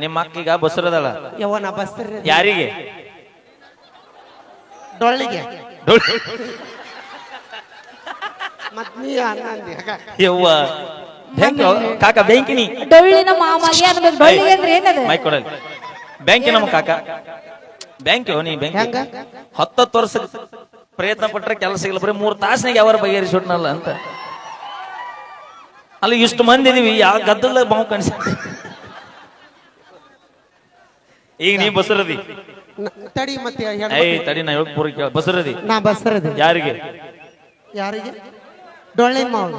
ನಿಮ್ಮ ಅಕ್ಕಿಗ ಬಸರದಳ ಬಸ್ರಿ ಯಾರಿಗೆ? ಡೊಳ್ಳಿಗೆ. ಡೊಳ್- ಮತ್ ನೀ ಅನ್ನಂದಿ ಯವ್ವ ಬ್ಯಾಂಕ್ ಕಾಕ ಬ್ಯಾಂಕಿನಿ ಡೊಳ್ಳಿನ ಮಾಮಗೆ ಅನ್ಬೇಕು ಡೊಳ್ಳಿಗೆ ಅಂದ್ರೆ ಏನದು? ಮೈಕ್ ಕೊಡಲಿ. ಬ್ಯಾಂಕಿ ನಮ್ಮ ಕಾಕ. ಬ್ಯಾಂಕ್ ನೀ ಬ್ಯಾಂಕ್ ಹೆಂಗ? ಹತ್ತತ್ತು ವರ್ಷ ಪ್ರಯತ್ನ ಪಟ್ರೆ ಕೆಲಸ ಇಲ್ಲ ಬರೀ ಮೂರ್ ತಾಸ್ನಾಗ ಯಾವ ಬಗೆಹರಿಸೋಟ್ನಲ್ಲ ಅಂತ. ಅಲ್ಲಿ ಇಷ್ಟು ಮಂದಿ ಇದೀವಿ ಯಾವ ಗದ್ದಲ ಬಾವು ಕಣಿಸ ಈಗ ನೀ ಬಸರದಿ. ನ- ತಡಿ ಮತ್ತೆ ತಡಿ ನಾ ಹೇಳಕ್ ಪೂರ ಕೇಳ ಬಸರದಿ. ನಾ ಬಸರದಿ. ಯಾರಿಗೆ? ಯಾರಿಗೆ? ಡೊಳ್ಳೆ ಮಾವ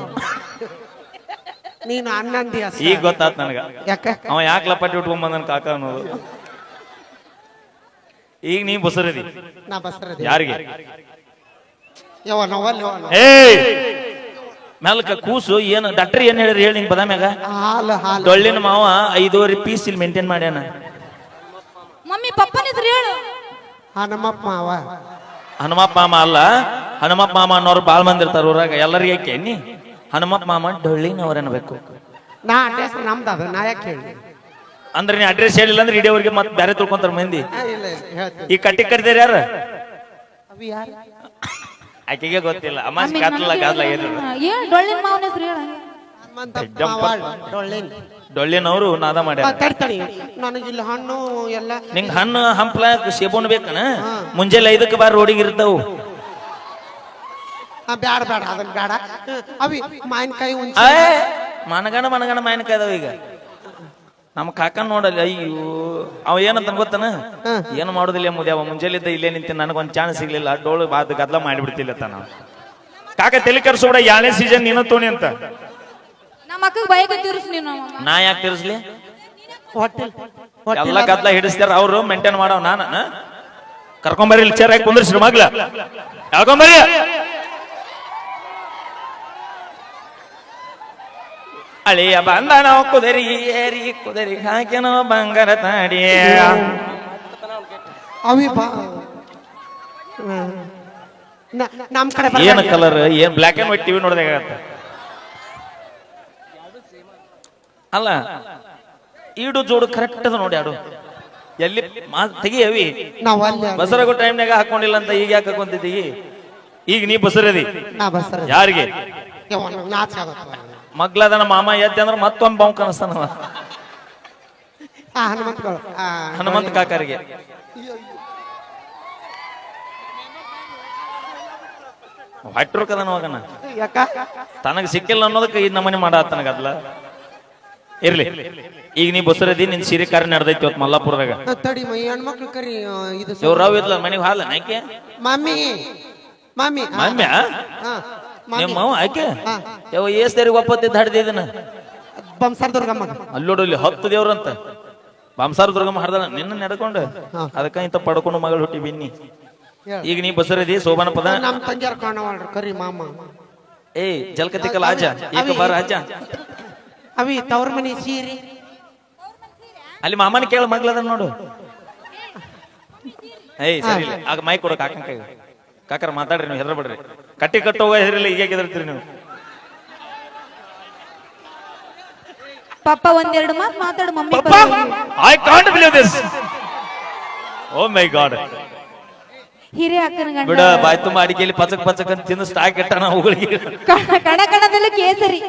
ನೀನು ಅಣ್ಣಂದಿ ಈಗ ಗೊತ್ತಾತ್ ನನಗ. ಯಾಕ? ಅವ ಯಾಕೆ ಲಪಾಟಿ ಉಟ್ಕೊಂಡ್ ಬಂದನ್ ಕಾಕ ಅನ್ನೋದು. ಈಗ ನೀ ಬಸರದಿ. ನಾ ಬಸರದಿ. ಯಾರಿಗೆ? ಯವ ಏಯ್! ಮೆಲ್ಕ ಕೂಸು ಏನು ಡಾಕ್ಟರ್ ಏನ್ ಹೇಳಿರಿ ಹೇಳಿ ನಿಂಗೆ ಬದಾಮ್ಯಾಗ? ಹಾಲು ಹಾಲು. ಡೊಳ್ಳಿನ ಮಾವ ಐದೂವರೆ ಪೀಸ್ ಇಲ್ಲಿ ಮೇಂಟೈನ್ ಮಾಡ್ಯಾನ. ಪಪ್ಪನ ಹೆಸರು ಹೇಳು. ಹಾ ನಮ್ಮಪ್ಪ ಮಾವ ಹನುಮಪ್ಪ ಮಾಮ ಅಲ್ಲ? ಹನುಮಪ್ಪ ಮಾಮ ಅನ್ನೋರು ಬಾಳ್ ಮಂದಿ ಇರ್ತಾರ ಊರಾಗ. ಎಲ್ಲರಿಗೆ ಯಾಕೆ ನೀ? ಹನುಮಪ್ಪ ಮಾಮ ಡೊಳ್ಳಿನವ್ರ ಅನ್ಬೇಕು. ನಾ ಅಡ್ರೆಸ್ ನಮ್ದು ಅದು ನಾ ಯಾಕೆ ಹೇಳಿ ಅಂದ್ರೆ ನೀ ಅಡ್ರೆಸ್ ಹೇಳಿಲ್ಲ ಅಂದ್ರೆ ಇಡೀವರೆಗೆ ಮತ್ತೆ ಬೇರೆ ತಿಳ್ಕೊಂತಾರ ಮಂದಿ. ಆ, ಇಲ್ಲ ಇಲ್ಲ ಹೇಳ್ತೀನಿ. ಈ ಕಟ್ಟಿ ಕಟ್ಟಿದಾರ ಯಾರ? ಅವಿ ಯಾರು? ಆಕೆಗೆ ಗೊತ್ತಿಲ್ಲ. ಅಮ್ಮ ಕಾತ್ಲ ಕಾತ್ಲ ಏನಿಲ್ಲ ಏನ್ ಡೊಳ್ಳಿನ ಮಾವನ ಹೆಸರು ಹೇಳ. ಡೊಳ್ಳಿನ. ಅವರು ನಾದ ಮಾಡ್ಯಾರ. ನನಗಿಲ್ಲ ಹಣ್ಣು ಎಲ್ಲ ನಿಂಗ್ ಹಣ್ಣು ಹಂಪ್ಲ ಸೇಬೋನ್ ಬೇಕನ? ಮುಂಜಾನೆ ಐದಕ್ಕೆ ಬಾರ್ ರೋಡಿಗೆ ಇರ್ತಾವು. ಬ್ಯಾಡ ಬ್ಯಾಡ ಅದನ್ನ ಬ್ಯಾಡ. ಅವಿ ಮಾವಿನಕಾಯಿ ಉಂಚಿ. ಮನಗಣ ಮನಗಣ ಮಾವಿನಕಾಯಿ ಅದಾವ ಈಗ. ನಮ್ಮ ಕಾಕ ನೋಡಲ್ಲ ಅಯ್ಯೋ ಅವ ಏನಂತ ಗೊತ್ತನ? ಏನು ಮಾಡೋದಿಲ್ಲ ಮುದ್ಯಾವ? ಮುಂಜಾಲಿದ್ದ ಇಲ್ಲೇ ನಿಂತ ನನಗೊಂದ್ ಚಾನ್ಸ್ ಸಿಗ್ಲಿಲ್ಲ. ಡೋಳು ಬಾದ್ ಗದ್ಲ ಮಾಡಿಬಿಡ್ತಿಲ್ಲ ತಾನ. ಕಾಕ ತಲೆ ಕರ್ಸೋಡ ಯಾಳೆ ಸೀಸನ್ ನೀನ ತೋಣಿ ಅಂತ. ನಮ್ಮ ಅಕ್ಕಗ್ ತೀರ್ಸು ನೀನು. ನಾ ಯಾಕೆ ತಿರ್ಸ್ಲಿ? ಹೋಟೆಲ್ ಎಲ್ಲ ಗದ್ಲ ಹಿಡಿಸ್ತಾರ ಅವ್ರು ಮೇಂಟೈನ್ ಮಾಡವ್ ನಾನು ಕರ್ಕೊಂಬರಿ ಇಲ್ಲಿ ಚೇರ್ ಹಾಕಿ ಕುಂದ್ರಿಸ್ರಿ ಮಗ್ಲ. ಯಾಕೊಂಬರಿ ಅಳಿಯ ಬಂದ ನಾವು ಕುದರಿ ಏರಿ ಕುದರಿ ಹಾಕಿನ ಬಂಗಾರ ತಾಡಿ ಅವಿ ಬಾ. ನಮ್ ಕಡೆ ಏನ್ ಕಲರ್ ಏನ್ ಬ್ಲಾಕ್ ಅಂಡ್ ವೈಟ್ ಟಿವಿ ನೋಡ್ದಾಗತ್ತ ಅಲ್ಲ ಈಡು ಜೋಡು ಕರೆಕ್ಟ್ ಅದ ನೋಡಿ ಆಡು. ಎಲ್ಲಿ ತೆಗಿಯವಿ. ನಾವ್ ಅಲ್ಲಿ ಬಸರಗು ಟೈಮ್ನಾಗ ಹಾಕೊಂಡಿಲ್ಲ ಅಂತ ಈಗ ಯಾಕೆ ಹಾಕೊಂತಿದ್ದೀ ಈಗ ನೀ ಬಸರದಿ. ನಾ ಬಸ್ರ ಯಾರಿಗೆ? ನಾಚ ಆಗತ್ತ ಮಗ್ಲದನ ಮಾಮ ಎದ್ದೆ ಅಂದ್ರೆ ಮತ್ತೊಂದು ಬಾವು ಕನಸ್ತಾನ ಆ, ಹನುಮಂತ ಕಾಕರಿಗೆ. ಹೊಟ್ಟರು ಕದನ ಹೋಗನ ಯಾಕ? ತನಗ ಸಿಕ್ಕಿಲ್ಲ ಅನ್ನೋದಕ್ಕೆ ಈ ನಮನೆ ಮಾಡ ಅದ್ಲ. ಇರ್ಲಿ. ಈಗ ನೀ ಬಸರದಿ ನಿನ್ ಸೀರೆ ಕಾರ್ಯ ನಡೆದೈತಿ ಇವತ್ತು ಮಲ್ಲಾಪುರದಾಗ. ತಡಿ ಮೈ ಹೆಣ್ಮಕ್ಳು ಕರಿ ಆ, ಇದು ಇವ್ ರಾವ್ ಇದ್ಲ ಮನೆಗೆ ಹಾಲ ನಾಯ್ಕೆ? ಮಮ್ಮಿ ಮಮ್ಮಿ ಆ, ಮಮ್ಯ? ಆ, ಮಮ್ಮಿ ನಿಮ್ಮ ಮಾವ ಆಯ್ಕೆ ಹಾ. ಯಾವ ಏಸ್ ದೇವ್ರಿಗೆ ಒಪ್ಪತ್ತಿದ್ದ ಬಂಸರ್ ದುರ್ಗಮ್ಮ ಅಲ್ಲೋಡು ಇಲ್ಲಿ ಹತ್ತು ದೇವ್ರಂತ. ಬಾಂಸಾರ ದುರ್ಗಮ್ಮ ಹಡ್ದ ನಿನ್ನ ನಡ್ಕೊಂಡು ಹಾ. ಅದಕ್ಕ ಇಂತ ಪಡ್ಕೊಂಡು ಮಗಳು ಹುಟ್ಟಿ ಬಿನ್ನಿ. ಹೇಳ್. ಈಗ ನೀ ಬಸರದಿ ಸೋಬಾನ ಪದ. ನಮ್ ತಂಗಿಯರ್ ಕಾಣವಲ್ರಿ ಕರಿ ಮಾಮ. ಏ ಜಲ್ಕತಿಕಲ್ ಆಜ ಏಕ ಬಾರ ಆಜ ಅವಿ ತವ್ರ ಮನಿ ಸೀರಿ. ಅಲ್ಲಿ ಮಾಮನ ಕೇಳ ಮಗ್ಲದ ನೋಡು. ಏಯ್ ಸರಿ ಇಲ್ಲ. ಆಗ ಮೈ ಕೊಡು ಕಾಕನ ಕೈ. ಕಾಕರ ಮಾತಾಡ್ರಿ ನೀವು ಹೆದರ್ಬೇಡ್ರಿ. ಕಟ್ಟಿ ಕಟ್ಟೋಗ ಹೆದರಿಲ್ಲ ಈಗ ಹೆದರ್ತೀರಿ ನೀವು. ಪಪ್ಪ ಒಂದೆರಡು ಮಾತು ಮಾತಾಡು mummy I can't believe this oh my God ಹಿರಿಯ ಅಕ್ಕನ ಗಂಡ. ಬಿಡ ಬಾಯ್ ತುಂಬ ಅಡಿಕೆಯಲ್ಲಿ ಪಚಕ್ ಪಚಕ್ ಅಂತ ತಿಂದು ಸ್ಟಾಕ್ ಇಟ್ಟಾನ ಅವುಗಳಿಗೆ ಕಣ- ಕಣ ಕಣದಲ್ಲೂ ಕೇಸರಿ.